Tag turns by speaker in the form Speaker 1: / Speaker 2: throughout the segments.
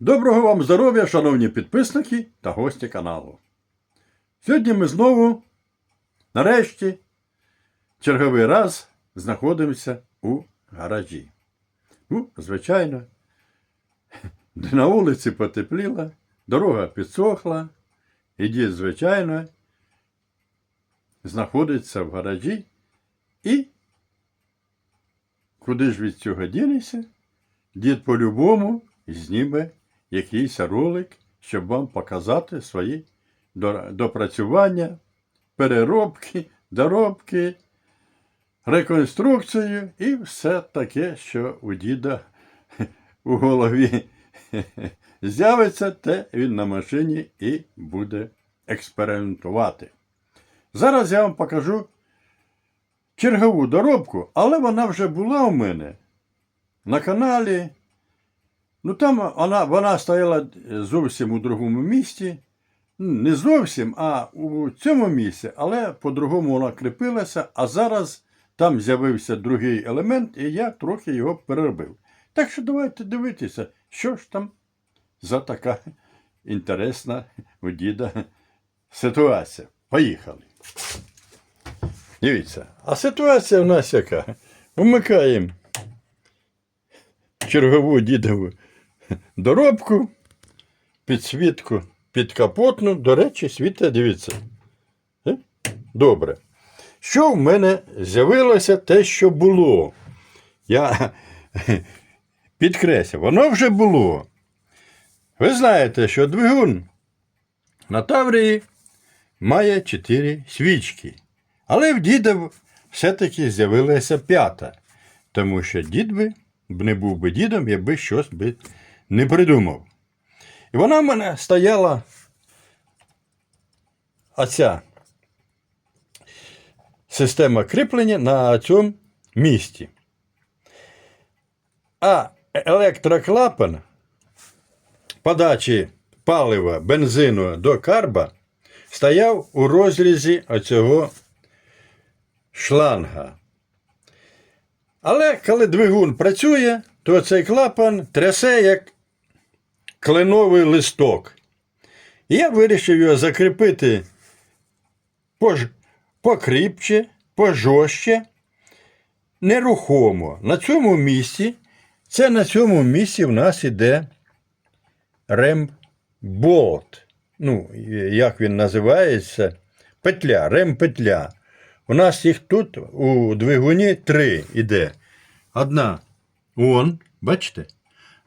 Speaker 1: Доброго вам здоров'я, шановні підписники та гості каналу. Сьогодні ми знову, нарешті, черговий раз знаходимося у гаражі. Ну, звичайно, на вулиці потепліло, дорога підсохла, і дід, звичайно, знаходиться в гаражі і куди ж від цього дінеться? Дід по-любому зніме якийсь ролик, щоб вам показати свої допрацювання, переробки, доробки, реконструкцію і все таке, що у діда у голові з'явиться, те він на машині і буде експериментувати. Зараз я вам покажу чергову доробку, але вона вже була у мене на каналі. Ну там вона, вона стояла зовсім у другому місці. Не зовсім, а у цьому місці, але по-другому вона кріпилася, а зараз там з'явився другий елемент, і я трохи його переробив. Так що давайте дивитися, що ж там за така інтересна у діда ситуація. Поїхали. Дивіться, а ситуація в нас яка? Вмикаємо чергову дідову доробку, підсвітку підкапотну. До речі, світа, дивіться. Е? Добре. Що в мене з'явилося те, що було? Я підкреслю, воно вже було. Ви знаєте, що двигун на Таврії має чотири свічки. Але в діда все-таки з'явилася п'ята, тому що дід би не був би дідом, якби щось би не придумав. І вона в мене стояла оця система кріплення на цьому місці. А електроклапан подачі палива бензину до карба стояв у розрізі оцього шланга. Але коли двигун працює, то цей клапан трясе як кленовий листок. І я вирішив його закріпити покріпче, пожорстче, нерухомо. На цьому місці, це на цьому місці в нас іде ремболт. Ну, як він називається? Петля, ремпетля. У нас їх тут у двигуні три іде. Одна он, бачите?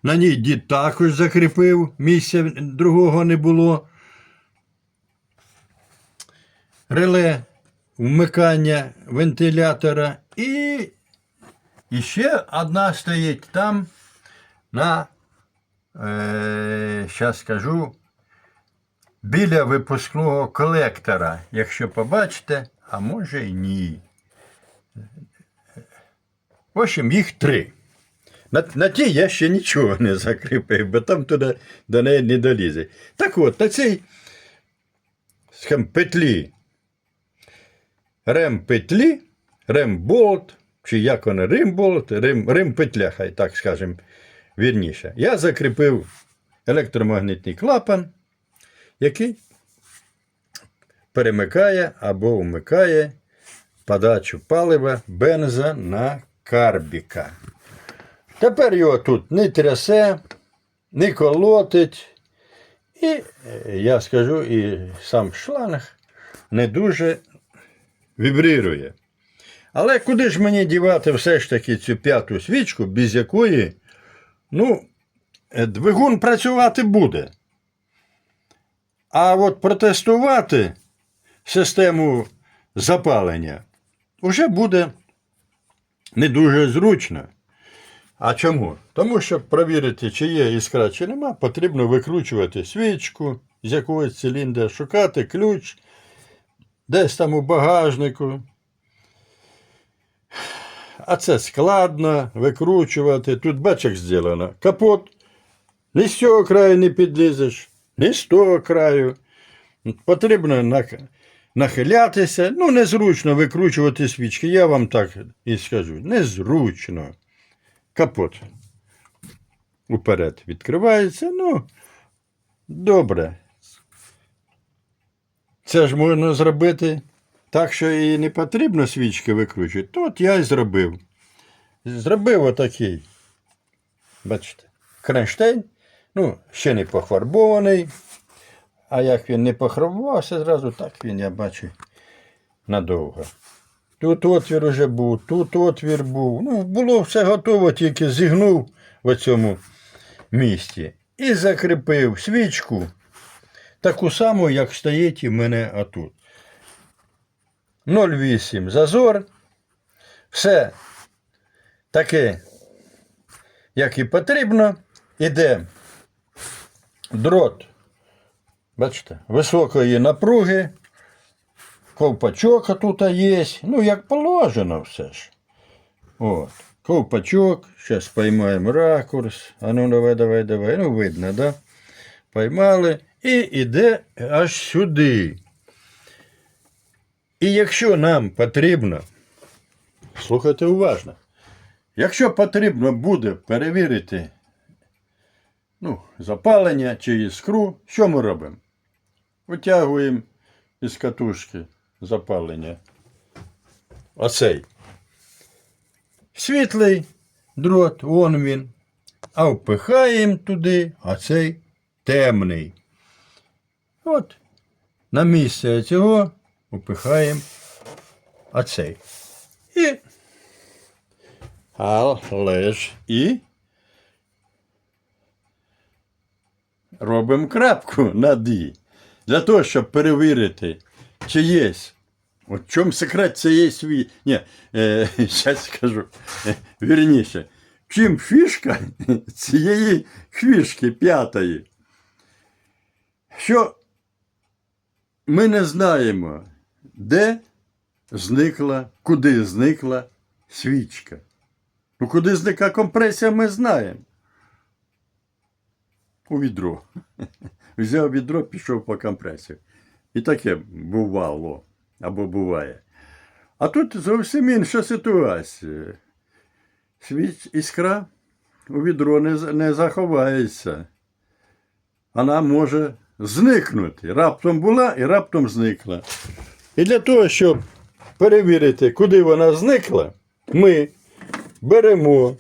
Speaker 1: На ній дід також закріпив, місця другого не було. Реле вмикання вентилятора. І, і ще одна стоїть там на, е, зараз скажу, біля випускного колектора. Якщо побачите, а може і ні. В общем, їх три. На, на ті я ще нічого не закріпив, бо там туди до неї не долізе. Так от, на цій скажімо, петлі, рем-петлі, рем-болт, чи як воно, рим-болт, рим, рим-петля, хай так скажемо, вірніше. Я закріпив електромагнітний клапан, який перемикає або вмикає подачу палива бенза на карбіка. Тепер його тут не трясе, не колотить. І, е, я скажу, і сам шланг не дуже вібрирує. Але куди ж мені дівати все ж таки цю п'яту свічку, без якої ну, е, двигун працювати буде. А от протестувати систему запалення вже буде не дуже зручно. А чому? Тому що провірити, чи є іскра, чи нема, потрібно викручувати свічку з якогось циліндра, шукати ключ десь там у багажнику. А це складно викручувати. Тут бачиш зроблено. Капот. Ні з цього краю не підлізеш, ні з того краю. Потрібно нахилятися. Ну, незручно викручувати свічки. Я вам так і скажу. Незручно. Капот. уперед відкривається. Ну, добре. Це ж можна зробити так, що і не потрібно свічки викручувати. То от я й зробив. Зробив отакий. Бачите, кронштейн. Ну, ще не пофарбований. А як він не похарбувався, зразу так він, я бачу, надовго. Тут отвір уже був, тут отвір був. Ну, було все готово, тільки зігнув в цьому місці. І закріпив свічку таку саму, як стоїть у мене отут. 0,8 зазор. Все таке, як і потрібно. Іде дрот, бачите, високої напруги. Ковпачок тут є. Ну, як положено все ж. От. Ковпачок. Зараз поймаємо ракурс. А ну давай, давай, давай. Ну, видно, да? Поймали. І йде аж сюди. І якщо нам потрібно, слухайте уважно, якщо потрібно буде перевірити ну, запалення чи іскру, що ми робимо? Витягуємо із катушки запалення. Оцей. Світлий дрот, вон він. А впихаємо туди, а цей темний. От. На місце цього впихаємо оцей. І. Але ж і. Робимо крапку на «ді». Для того, щоб перевірити, чи є. От в чому секрет цієї свій. Ні, е, зараз скажу. Вірніше. Чим фішка цієї фішки п'ятої? Що ми не знаємо, де зникла, куди зникла свічка. Ну, куди зникла компресія, ми знаємо. У відро. Взяв відро, пішов по компресію. І таке бувало або буває. А тут зовсім інша ситуація. Свіч іскра у відро не, не заховається. Вона може зникнути. Раптом була і раптом зникла. І для того, щоб перевірити, куди вона зникла, ми беремо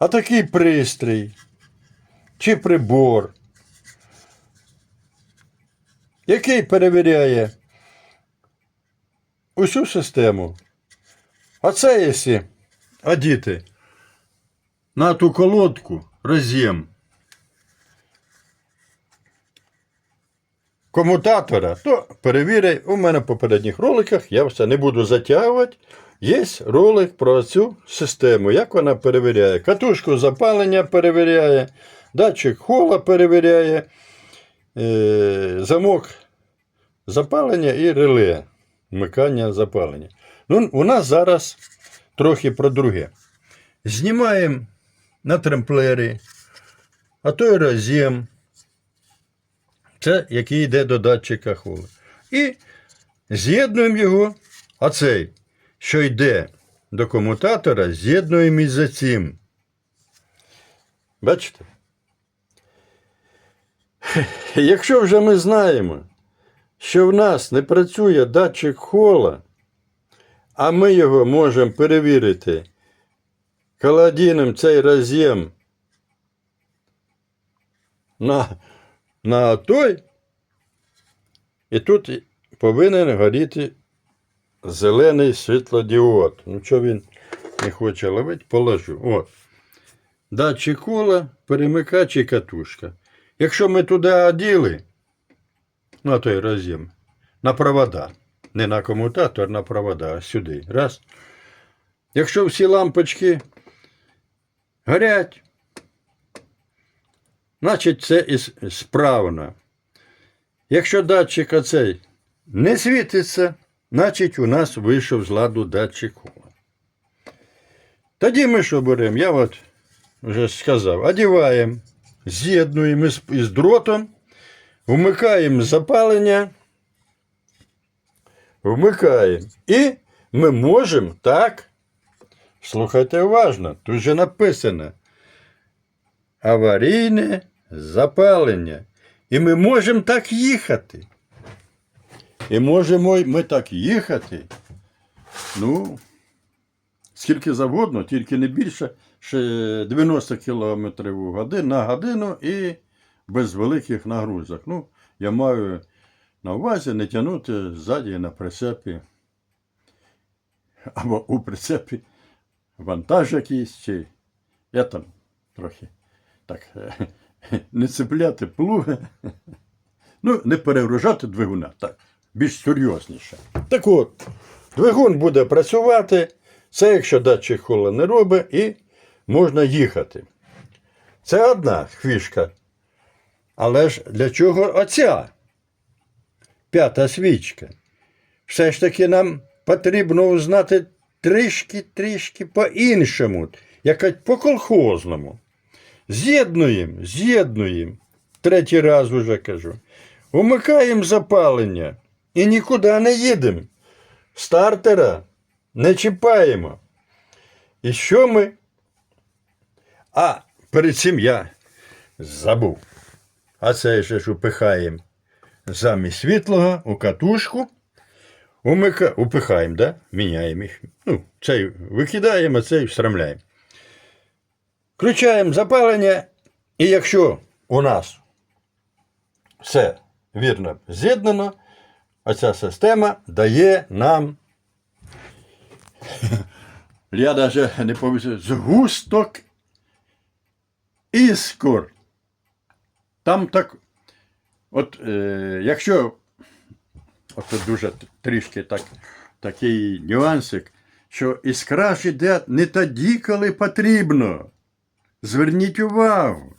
Speaker 1: а такий пристрій чи прибор, який перевіряє усю систему. А це якщо одіти на ту колодку роз'єм комутатора, то перевіряй, у мене в попередніх роликах я все не буду затягувати. Є ролик про цю систему, як вона перевіряє. Катушку запалення перевіряє, датчик хола перевіряє, е, замок запалення і реле. Вмикання запалення. Ну, у нас зараз трохи про друге. Знімаємо на тремплері, а то й роз'єм. Це який йде до датчика хола. І з'єднуємо його, а цей, що йде до комутатора, з'єднуємо із цим. Бачите? Якщо вже ми знаємо, що в нас не працює датчик хола, а ми його можемо перевірити, коли одінемо цей роз'єм на, на той, і тут повинен горіти зелений світлодіод. Ну, що він не хоче ловити, положу. От. Датчик кола, перемикач і катушка. Якщо ми туди оділи, на той роз'єм, на провода, не на комутатор, на провода, а сюди. Раз. Якщо всі лампочки горять, значить це і справно. Якщо датчик оцей не світиться, значить у нас вийшов з ладу датчик. Тоді ми що беремо? Я от вже сказав, одіваємо, з'єднуємо із дротом, вмикаємо запалення, вмикаємо. І ми можемо так. Слухайте уважно, тут же написано. аварійне запалення. І ми можемо так їхати. І можемо ми так їхати. Ну, скільки завгодно, тільки не більше ще 90 км на годину і без великих нагрузок. Ну, я маю на увазі не тягнути ззаді на прицепі. Або у прицепі вантаж якийсь, чи я там трохи так не цепляти плуги. Ну, не перегружати двигуна, так, більш серйозніше. Так от, двигун буде працювати, це якщо датчик хола не робить, і можна їхати. Це одна фішка. Але ж для чого оця п'ята свічка? Все ж таки нам потрібно узнати трішки-трішки по-іншому, якось по-колхозному. З'єднуємо, з'єднуємо. Третій раз уже кажу. Умикаємо запалення і нікуди не їдемо. Стартера не чіпаємо. І що ми? А перед цим я забув. А це ще ж упихаємо замість світлого у катушку. Умика... Упихаємо, да? міняємо їх. Ну, цей викидаємо, а цей встромляємо. Включаємо запалення, і якщо у нас все вірно з'єднано, оця система дає нам. Я навіть не повісив згусток іскор. Там так. От е, якщо от дуже трішки так, такий нюансик, що іскра ж іде не тоді, коли потрібно. Зверніть увагу.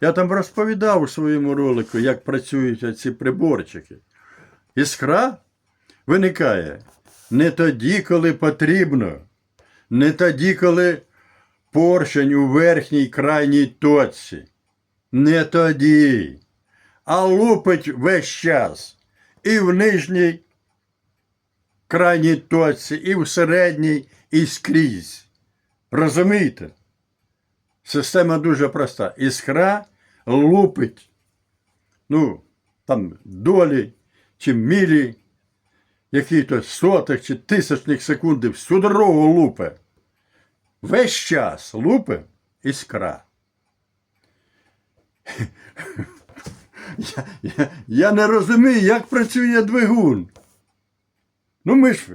Speaker 1: Я там розповідав у своєму ролику, як працюють ці приборчики. Іскра виникає не тоді, коли потрібно, не тоді, коли поршень у верхній крайній точці. Не тоді, а лупить весь час і в нижній крайній точці, і в середній, і скрізь. Розумієте? Система дуже проста. Іскра лупить, ну, там долі чи мілі, які-то сотих чи тисячних секунди всю дорогу лупе. Весь час лупе іскра. Я, я, я не розумію, як працює двигун. Ну, ми ж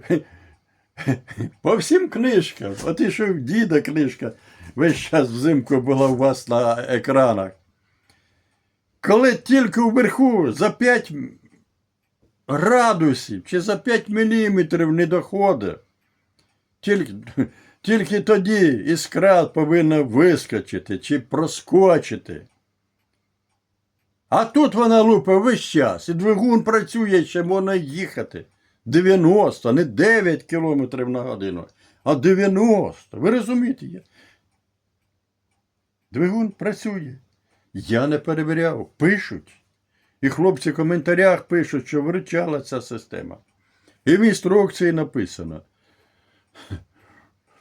Speaker 1: по всім книжкам. От і що діда книжка весь час взимку була у вас на екранах. Коли тільки вверху за 5 градусів чи за 5 міліметрів не доходить, тільки, тільки тоді іскра повинна вискочити чи проскочити. А тут вона лупить весь час, і двигун працює, ще можна їхати. 90, не 9 км на годину, а 90. Ви розумієте? я? Двигун працює. Я не перевіряв, пишуть. І хлопці в коментарях пишуть, що вручала ця система. І в інструкції написано.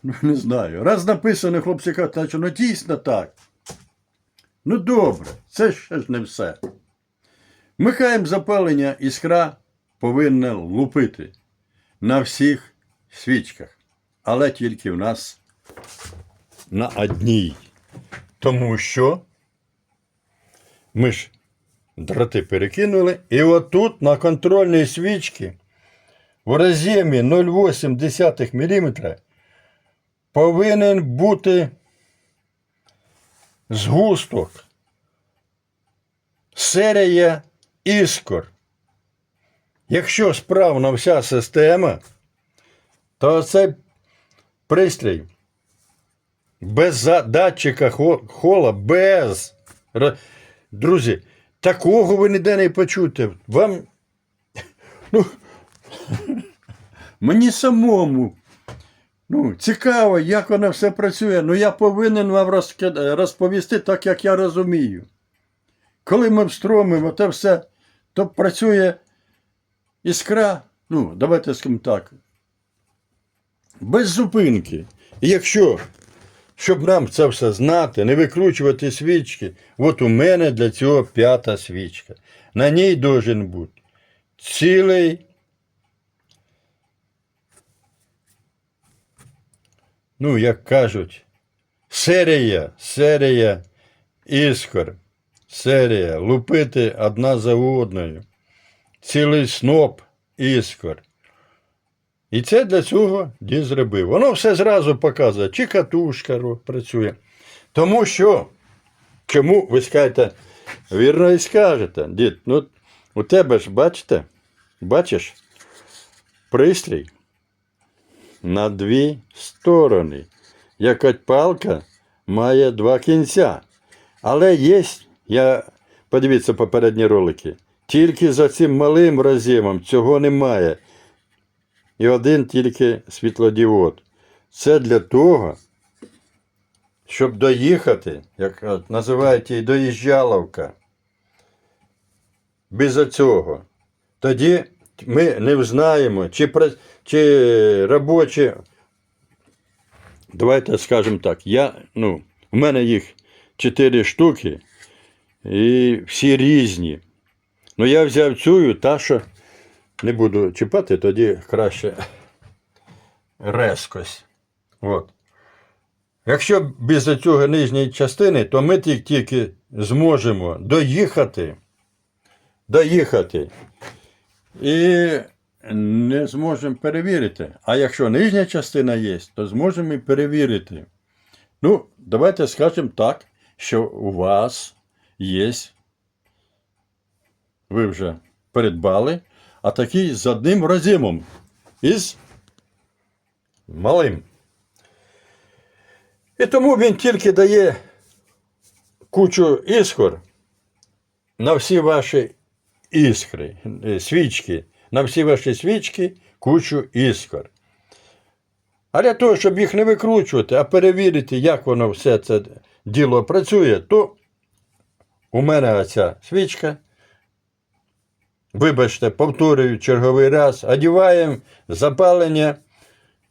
Speaker 1: Ну, не знаю. Раз написано, хлопці кажуть, значить, ну дійсно так. Ну добре, це ще ж не все. Вмикаємо запалення, іскра повинна лупити на всіх свічках, але тільки в нас на одній. Тому що ми ж дроти перекинули, і отут на контрольній свічці в роз'ємі 0,8 мм повинен бути згусток, серія іскор. Якщо справна вся система, то цей пристрій без датчика хола, без. Друзі, такого ви ніде не почуєте. Вам. Ну, мені самому. Ну, цікаво, як воно все працює. Ну, я повинен вам розповісти так, як я розумію. Коли ми встромимо те все, то працює іскра, ну, давайте скажемо так, без зупинки. І якщо щоб нам це все знати, не викручувати свічки, от у мене для цього п'ята свічка. На ній должен бути цілий. Ну, як кажуть, серія, серія іскор, серія, лупити одна за одною, цілий сноп іскор. І це для цього дід зробив. Воно все зразу показує, чи катушка працює. Тому що, чому ви скажете, вірно і скажете, дід, ну у тебе ж бачите, бачиш, пристрій на дві сторони. Як от палка має два кінця. Але є, я подивіться попередні ролики, тільки за цим малим роз'ємом цього немає. І один тільки світлодіод. Це для того, щоб доїхати, як називають її доїжджаловка. Без цього. Тоді ми не взнаємо, чи, чи робочі. Давайте скажемо так. Я, ну, у мене їх чотири штуки, і всі різні. Ну, я взяв цю, та, що не буду чіпати, тоді краще резкость. От. Якщо без цього нижньої частини, то ми тільки зможемо доїхати, доїхати і не зможемо перевірити. А якщо нижня частина є, то зможемо і перевірити. Ну, давайте скажемо так, що у вас є, ви вже придбали, а такий з одним роз'ємом із малим. І тому він тільки дає кучу іскор на всі ваші іскри, е, свічки, на всі ваші свічки кучу іскор. А для того, щоб їх не викручувати, а перевірити, як воно все це діло працює, то у мене оця свічка. Вибачте, повторюю черговий раз, одіваємо запалення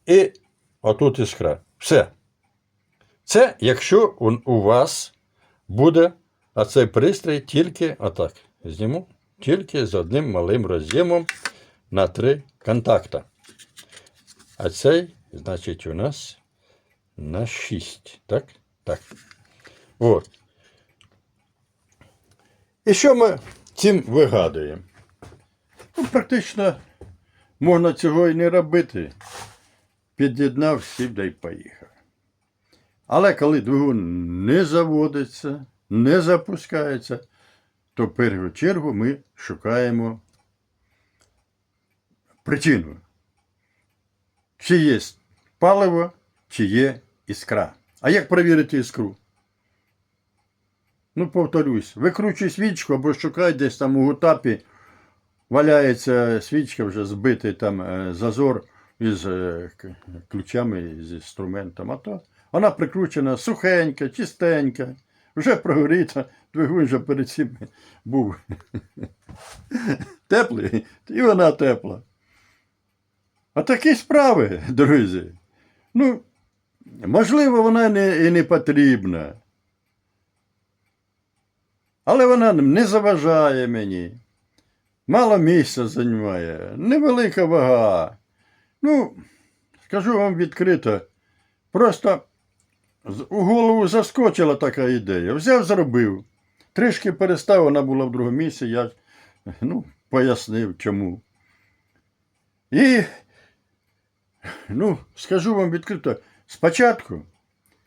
Speaker 1: і отут іскра. Все. Це якщо у, вас буде оцей пристрій тільки отак. Зніму тільки з одним малим роз'ємом на три контакта. А цей, значить, у нас на 6. Так? Так. От. І що ми цим вигадуємо? Ну, практично можна цього і не робити. Під'єднав, сів да й поїхав. Але коли двигун не заводиться, не запускається, то в першу чергу ми шукаємо причину. Чи є паливо, чи є іскра. А як перевірити іскру? Ну, повторюсь, викручуй свічку або шукай десь там у гутапі, валяється свічка, вже збитий там е, зазор із е, ключами, з інструментом. А то вона прикручена сухенька, чистенька, вже прогоріта, двигун вже перед цим був теплий, і вона тепла. А такі справи, друзі. Ну, можливо, вона не, і не потрібна. Але вона не заважає мені. Мало місця займає, невелика вага. Ну, скажу вам відкрито, просто у голову заскочила така ідея. Взяв, зробив. Трішки перестав, вона була в другому місці, я ну, пояснив чому. І, ну, скажу вам відкрито, спочатку,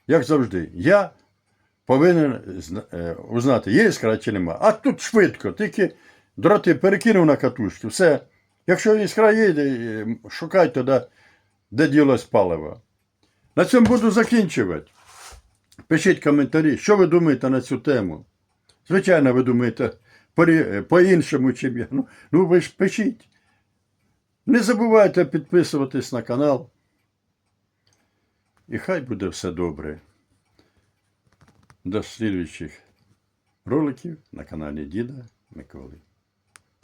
Speaker 1: як завжди, я повинен е, узнати, є іскра чи нема. А тут швидко, тільки дроти перекинув на катушки, все. Якщо іскра є, е, шукай тоді, де ділось паливо. На цьому буду закінчувати. Пишіть коментарі, що ви думаєте на цю тему. Звичайно, ви думаєте по-іншому, чим я. Ну, ну ви ж пишіть. Не забувайте підписуватись на канал. І хай буде все добре. До слідуючих роликів на каналі Діда Миколи.